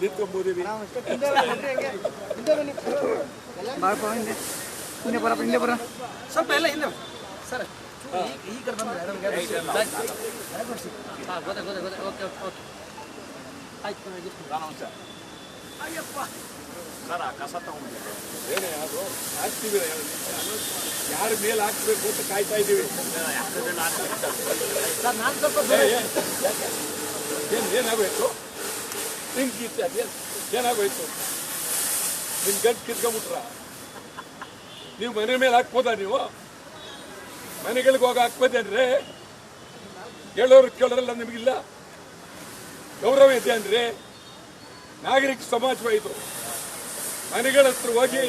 ನಿಂತ್ಕೊಂಬೋದಿವಿ ಬಾರಪ್ಪ ಹಿಂದೆ ಬರಪ್ಪ ಹಿಂದೆ ಬರ ಸ್ವಲ್ಪ ಎಲ್ಲ ಹಿಂದೆ ಸರ್ ಈ ಕಡೆ ಬಂದ್ರೆ ನಮ್ಗೆ ಹಾಂ ಗೊತ್ತಾಗ ಗೊತ್ತಾಗ ಗೊತ್ತಾಗ. ಓಕೆ ಓಕೆ ಓಕೆ ಆಯ್ತು ಅಯ್ಯಪ್ಪ. ಸರ್ ಆ ಕಸ ತಗೊಂಡ್ಬಿಡಿ ಏನೇ ಅದು? ಹಾಕ್ತೀವಿ ಯಾರ ಮೇಲೆ ಹಾಕ್ಬೇಕು ಅಂತ ಕಾಯ್ತಾ ಇದ್ದೀವಿ. ಸರ್ ನಾನು ಸ್ವಲ್ಪ ಏನು ಏನಾಗೋಯ್ತು ಹಿಂಗೆ ಅದೇನು ಚೆನ್ನಾಗೋಯ್ತು ನಿಮ್ ಗಂಟು ಕಿತ್ಕೊಂಬಿಟ್ರ ನೀವು ಮನೆ ಮೇಲೆ ಹಾಕ್ಬೋದಾ ನೀವು? ಮನೆಗಳಿಗೆ ಹೋಗಿ ಹಾಕ್ಬೋದೇನ್ರಿ ಹೇಳೋರು ಕೇಳೋರಲ್ಲ ನಿಮಗಿಲ್ಲ? ಗೌರವ ಇದೆ ಅಂದ್ರೆ? ನಾಗರಿಕ ಸಮಾಜವಾಯಿತು. ಮನೆಗಳ ಹತ್ರ ಹೋಗಿ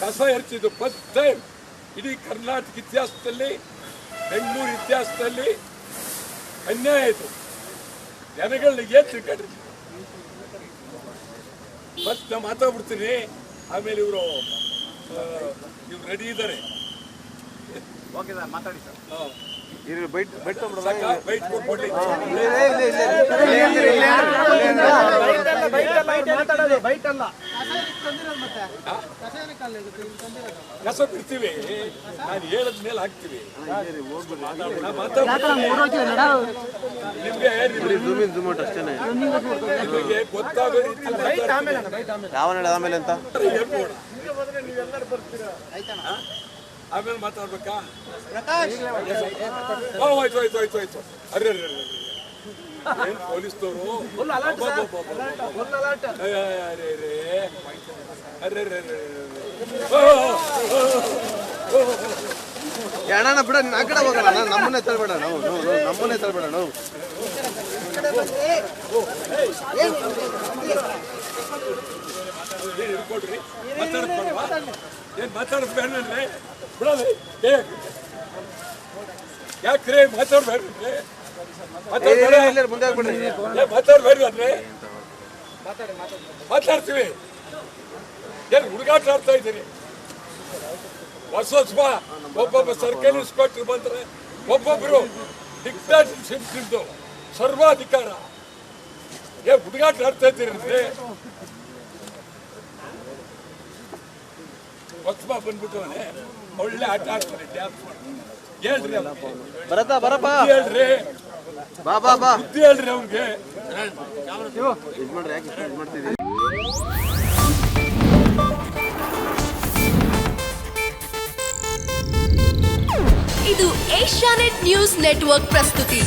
ಕಸ ಎರ್ಚಿದ್ದು ಫಸ್ಟ್ ಟೈಮ್ ಇಡೀ ಕರ್ನಾಟಕ ಇತಿಹಾಸದಲ್ಲಿ, ಬೆಂಗಳೂರು ಇತಿಹಾಸದಲ್ಲಿ ಅನ್ಯಾಯ ಆಯಿತು. ಜನಗಳನ್ನ ಏನ್ ತಿಳ್ಕೊಂಡ್ರಿ ಫಸ್ಟ್ ನಾ ಮಾತಾಡ್ಬಿಡ್ತೀನಿ ಆಮೇಲೆ ಇವರು ಇವ್ರು ರೆಡಿ ಇದ್ದಾರೆ ಓಕೆ ಸರ್ ಮಾತಾಡಿ ಸರ್ ಇವ್ರು ಬೈಟ್ ಬೈಟ್ ತಗೊಂಡ್ಬಿಡಲ್ಲ ಬೈಟ್ ಕೊಟ್ಬಿಡ್ಲಿ ಮಾತಾಡೋದು ಬೈಟ್ ಅಲ್ಲ ಕಸ ಬಿಡ್ತೀವಿ ನಾನು ಹೇಳದ ಮೇಲೆ ಹಾಕ್ತೀವಿ. ನಿಮ್ಗೆ ಗೊತ್ತಾಗೋ ರೀತಿ ಆಮೇಲೆ ಅಂತ ಹೇಳ್ಬೋಣ. ಆಮೇಲೆ ಮಾತಾಡ್ಬೇಕಾ ಓ, ಹೋಯ್ತು ಹೋಯ್ತು ಹೋಯ್ತು ಹೋಯ್ತು ಅರೆ ಅರೆ ಪೊಲೀಸ್ನವರು. ಅಣ್ಣ ಬಿಡ ಆ ಕಡೆ ಹೋಗೋಣ ನಮ್ಮನ್ನೇ ತಳ್ಬೇಡ ನಾವು ನಮ್ಮನ್ನೇ ತಳ್ಬೇಡ ನಾವು ಹಿಡ್ಕೊಡ್ರಿ? ಏನ್ ಮಾತಾಡೋದು ಯಾಕ್ರಿ ಮಾತಾಡ್ಬೇಡ್ರಿ ಮಾತಾಡ್ತೀವಿ. ಏನು ಹುಡುಗಾಟ ಆಡ್ತಾ ಇದ್ದೀರಿ? ಹೊಸ ಒಬ್ಬೊಬ್ಬ ಸರ್ಕಲ್ ಇನ್ಸ್ಪೆಕ್ಟರ್ ಬಂದ್ರೆ ಒಬ್ಬೊಬ್ರು ಡಿಕ್ಟಾಟರ್ಶಿಪ್ ಇದ್ದು ಸರ್ವಾಧಿಕಾರ. ಏ ಹುಡುಗಾಟ ಆಡ್ತಾ ಇದ್ದೀರಿ ಅಂದ್ರೆ? ಹೊಸಬ ಬಂದ್ಬಿಟ್ಟವನೆ ಒಳ್ಳೆ ಆಟ ಆಡ್ತಾರೆ ಡ್ಯಾನ್ಸ್ ಮಾಡ್ತಾನೆ ಹೇಳ್ರಿ ಬರಪ್ಪ. ಹೇಳ್ರಿ. ಬಾ ಬಾ ಬಾ. ಬುದ್ಧಿ ಹೇಳ್ರಿ ಅವ್ನಿಗೆ ಇದು ಮಾಡ್ರಿ ಯಾಕೆ ಇದು ಮಾಡ್ತಿದ್ದೀರಿ ಇದು ಏಷ್ಯಾನೆಟ್ ನ್ಯೂಸ್ ನೆಟ್ವರ್ಕ್ ಪ್ರಸ್ತುತಿ.